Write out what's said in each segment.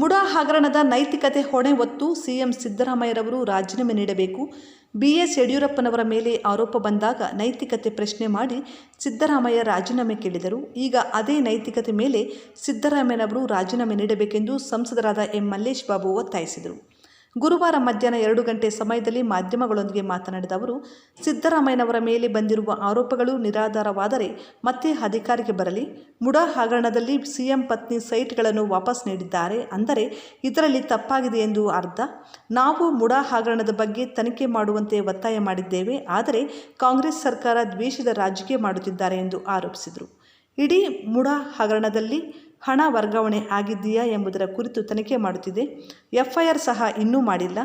ಮುಡಾ ಹಗರಣದ ನೈತಿಕತೆ ಹೊಣೆ ಹೊತ್ತು ಸಿಎಂ ಸಿದ್ದರಾಮಯ್ಯರವರು ರಾಜೀನಾಮೆ ನೀಡಬೇಕು. ಬಿಎಸ್ ಯಡಿಯೂರಪ್ಪನವರ ಮೇಲೆ ಆರೋಪ ಬಂದಾಗ ನೈತಿಕತೆ ಪ್ರಶ್ನೆ ಮಾಡಿ ಸಿದ್ದರಾಮಯ್ಯ ರಾಜೀನಾಮೆ ಕೇಳಿದರು. ಈಗ ಅದೇ ನೈತಿಕತೆ ಮೇಲೆ ಸಿದ್ದರಾಮಯ್ಯನವರು ರಾಜೀನಾಮೆ ನೀಡಬೇಕೆಂದು ಸಂಸದರಾದ ಎಂ ಮಲ್ಲೇಶ್ ಬಾಬು ಒತ್ತಾಯಿಸಿದರು. ಗುರುವಾರ ಮಧ್ಯಾಹ್ನ ಎರಡು ಗಂಟೆ ಸಮಯದಲ್ಲಿ ಮಾಧ್ಯಮಗಳೊಂದಿಗೆ ಮಾತನಾಡಿದ ಅವರು, ಸಿದ್ದರಾಮಯ್ಯನವರ ಮೇಲೆ ಬಂದಿರುವ ಆರೋಪಗಳು ನಿರಾಧಾರವಾದರೆ ಮತ್ತೆ ಅಧಿಕಾರಿಗೆ ಬರಲಿ. ಮುಡಾ ಹಗರಣದಲ್ಲಿ ಸಿಎಂ ಪತ್ನಿ ಸೈಟ್ಗಳನ್ನು ವಾಪಸ್ ನೀಡಿದ್ದಾರೆ ಅಂದರೆ ಇದರಲ್ಲಿ ತಪ್ಪಾಗಿದೆ ಎಂದು ಅರ್ಧ ನಾವು ಮುಡಾ ಹಗರಣದ ಬಗ್ಗೆ ತನಿಖೆ ಮಾಡುವಂತೆ ಒತ್ತಾಯ ಮಾಡಿದ್ದೇವೆ, ಆದರೆ ಕಾಂಗ್ರೆಸ್ ಸರ್ಕಾರ ದ್ವೇಷದ ರಾಜಕೀಯ ಮಾಡುತ್ತಿದ್ದಾರೆ ಎಂದು ಆರೋಪಿಸಿದರು. ಇಡೀ ಮುಡಾ ಹಗರಣದಲ್ಲಿ ಹಣ ವರ್ಗಾವಣೆ ಆಗಿದೆಯಾ ಎಂಬುದರ ಕುರಿತು ತನಿಖೆ ಮಾಡುತ್ತಿದೆ. ಎಫ್ಐಆರ್ ಸಹ ಇನ್ನೂ ಮಾಡಿಲ್ಲ.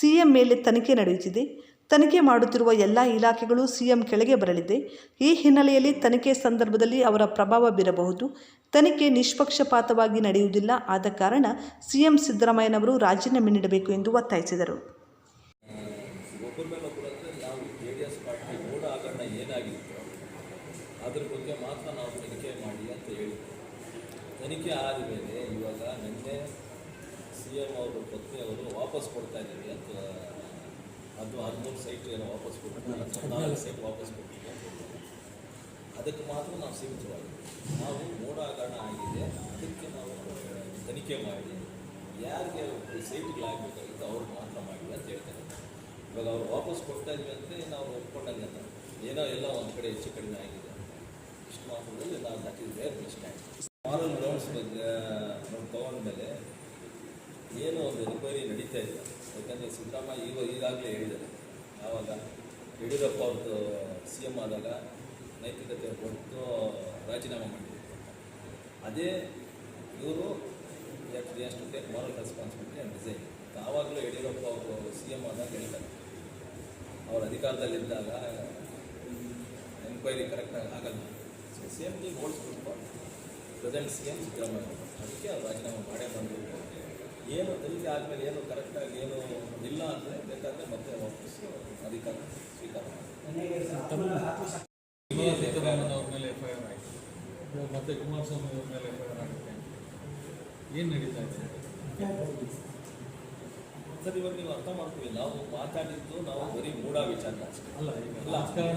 ಸಿಎಂ ಮೇಲೆ ತನಿಖೆ ನಡೆಯುತ್ತಿದೆ. ತನಿಖೆ ಮಾಡುತ್ತಿರುವ ಎಲ್ಲ ಇಲಾಖೆಗಳು ಸಿಎಂ ಕೆಳಗೆ ಬರಲಿದೆ. ಈ ಹಿನ್ನೆಲೆಯಲ್ಲಿ ತನಿಖೆ ಸಂದರ್ಭದಲ್ಲಿ ಅವರ ಪ್ರಭಾವ ಬೀರಬಹುದು. ತನಿಖೆ ನಿಷ್ಪಕ್ಷಪಾತವಾಗಿ ನಡೆಯುವುದಿಲ್ಲ. ಆದ ಕಾರಣ ಸಿಎಂ ಸಿದ್ದರಾಮಯ್ಯನವರು ರಾಜೀನಾಮೆ ನೀಡಬೇಕು ಎಂದು ಒತ್ತಾಯಿಸಿದರು. ಅದ್ರ ಬಗ್ಗೆ ಮಾತ್ರ ನಾವು ತನಿಖೆ ಮಾಡಿ ಅಂತ ಹೇಳಿದ್ವಿ ತನಿಖೆ ಆದಮೇಲೆ ಇವಾಗ ನಿನ್ನೆ ಸಿ ಎಂ ಅವರು ಪತ್ನಿ ಅವರು ವಾಪಸ್ ಕೊಡ್ತಾ ಇದ್ದೀವಿ ಅಂತ, ಅದು ಹದಿಮೂರು ಸೈಟ್ ಏನೋ ವಾಪಸ್ ಕೊಡ್ತೀವಿ ಸೈಟ್ ವಾಪಸ್ ಕೊಡ್ತೀವಿ ಅಂತ. ಅದಕ್ಕೆ ಮಾತ್ರ ನಾವು ಸೀಮಿತವಾಗಿದ್ದೀವಿ. ನಾವು ಮೋಡ ಆಗಿದೆ, ಅದಕ್ಕೆ ನಾವು ತನಿಖೆ ಮಾಡಿ ಯಾರಿಗೆ ಸೈಟ್ಗಳಾಗಬೇಕಾಗಿತ್ತು ಅವ್ರು ಮಾತ್ರ ಮಾಡಿ ಅಂತ ಹೇಳ್ತಾರೆ. ಇವಾಗ ಅವ್ರು ವಾಪಸ್ ಕೊಡ್ತಾ ಇದ್ವಿ ಅಂದರೆ ನಾವು ಒಪ್ಕೊಂಡಂಗೆ ಏನೋ ಎಲ್ಲ ಒಂದು ಕಡೆ ಹೆಚ್ಚು ಕಡಿಮೆ ಆಗಿದೆ. ಏನು ಒಂದು ಎನ್ಕ್ವೈರಿ ನಡೀತಾ ಇಲ್ಲ ಯಾಕಂದರೆ ಸಿದ್ದರಾಮಯ್ಯ ಈಗ ಈಗಾಗಲೇ ಹೇಳಿದ್ದಾರೆ. ಆವಾಗ ಯಡಿಯೂರಪ್ಪ ಅವ್ರದ್ದು ಸಿ ಎಂ ಆದಾಗ ನೈತಿಕತೆ ಕೊಟ್ಟು ರಾಜೀನಾಮೆ ಮಾಡಿದ್ರು. ಅದೇ ಇವರು ಎಷ್ಟು take moral responsibility and design ಆವಾಗಲೂ ಯಡಿಯೂರಪ್ಪ ಅವರು ಸಿ ಎಂ ಆದಾಗ ಹೇಳ್ತಾರೆ. ಅವ್ರ ಅಧಿಕಾರದಲ್ಲಿದ್ದಾಗ ಎನ್ಕ್ವೈರಿ ಕರೆಕ್ಟಾಗಿ ಆಗಲ್ಲ. ಸೊ ಸೇಮ್ ಥಿಂಗ್ ಓಡಿಸ್ಬಿಟ್ಟು ಪ್ರೆಸೆಂಟ್ ಸಿ ಎಂ ಸಿದ್ದರಾಮಯ್ಯ. ಅದಕ್ಕೆ ಅವ್ರು ರಾಜೀನಾಮೆ ಮಾಡೇ ಬಂದರು. ಏನು ತನಿಖೆ ಆದಮೇಲೆ ಏನು ಕರೆಕ್ಟಾಗಿ ಏನು ಇಲ್ಲ ಅಂದರೆ ಬೇಕಾದರೆ ಮತ್ತೆ ವಾಪಸ್ ಅಧಿಕಾರ ಸ್ವೀಕಾರ ಮೇಲೆ ಎಫ್ ಐ ಆರ್ ಆಯಿತು ಮತ್ತೆ ಕುಮಾರಸ್ವಾಮಿ ಅವ್ರ ಮೇಲೆ ಎಫ್ ಐ ಆರ್ ಆಗುತ್ತೆ ಏನು ನಡೀತಾ ಇದೆ ಸರ್ ಇವಾಗ ನೀವು ಅರ್ಥ ಮಾಡ್ತೀವಿ ನಾವು ಮಾತಾಡಿದ್ದು ನಾವು ಬರೀ ಮೂಢ ವಿಚಾರ ಅಲ್ಲ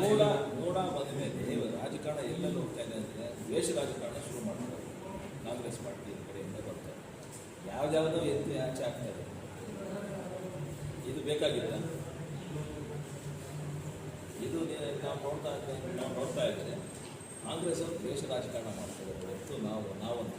ಮೂಢ ಮೂಢ ಬಂದ ಮೇಲೆ ಇವಾಗ ರಾಜಕಾರಣ ಎಲ್ಲೆಲ್ಲಿ ಹೋಗ್ತಾ ಇದೆ ಅಂದರೆ ದ್ವೇಷ ರಾಜಕಾರಣ ಶುರು ಮಾಡ್ತಾರೆ. ಕಾಂಗ್ರೆಸ್ ಪಾರ್ಟಿ ಯಾವ್ದ್ಯಾವುದೋ ಎತ್ತಿ ಆಚೆ ಇದೆ ಇದು ಬೇಕಾಗಿಲ್ಲ ಇದು ನೀ- ನಾವು ನೋಡ್ತಾ ಇದ್ದೇವೆ ನಾವು ನೋಡ್ತಾ ಇದ್ದೇವೆ ಕಾಂಗ್ರೆಸ್ ಅವರು ದೇಶ ರಾಜಕಾರಣ ಮಾಡ್ತಾರೆ ಹೊರತು ನಾವು ನಾವಂತ